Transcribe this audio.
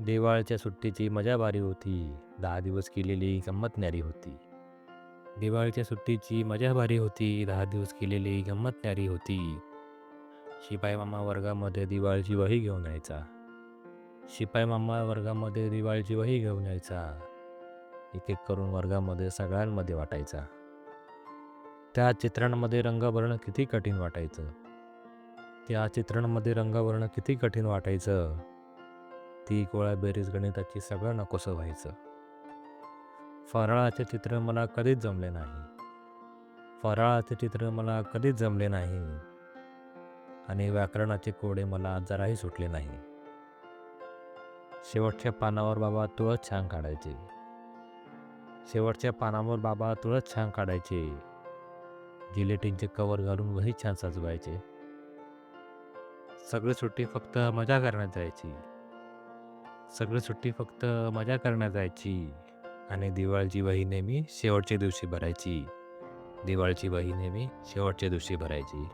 दिवाळीच्या सुट्टीची मजा भारी होती. दहा दिवस केलेली गंमत न्यारी होती. दिवाळीच्या सुट्टीची मजा भारी होती. दहा दिवस केलेली गंमत न्यारी होती. शिपाई मामा वर्गामध्ये दिवाळीची वही घेऊन यायचा. शिपाई मामा वर्गामध्ये दिवाळीची वही घेऊन यायचा. एक एक करून वर्गामध्ये सगळ्यांमध्ये वाटायचा. त्या चित्रांमध्ये रंग भरणं किती कठीण वाटायचं. त्या चित्रांमध्ये रंग भरणं किती कठीण वाटायचं. ती गोळा बेरीज गणिताची सगळं नकोसं व्हायचं. फराळाचे चित्र मला कधीच जमले नाही. फराळाचे चित्र मला कधीच जमले नाही. आणि व्याकरणाचे कोडे मला जराही सुटले नाही. शेवटच्या पानावर बाबा तुळस छान काढायचे. शेवटच्या पानावर बाबा तुळस छान काढायचे. जिलेटिनचे कवर घालून वही छान सजवायचे. सगळी सुट्टी फक्त मजा करण्यात जायची सगळी सुट्टी फक्त मजा करण्यात जायची आणि दिवाळीची वही नेहमी शेवटच्या दिवशी भरायची. दिवाळीची वही नेहमी शेवटच्या दिवशी भरायची.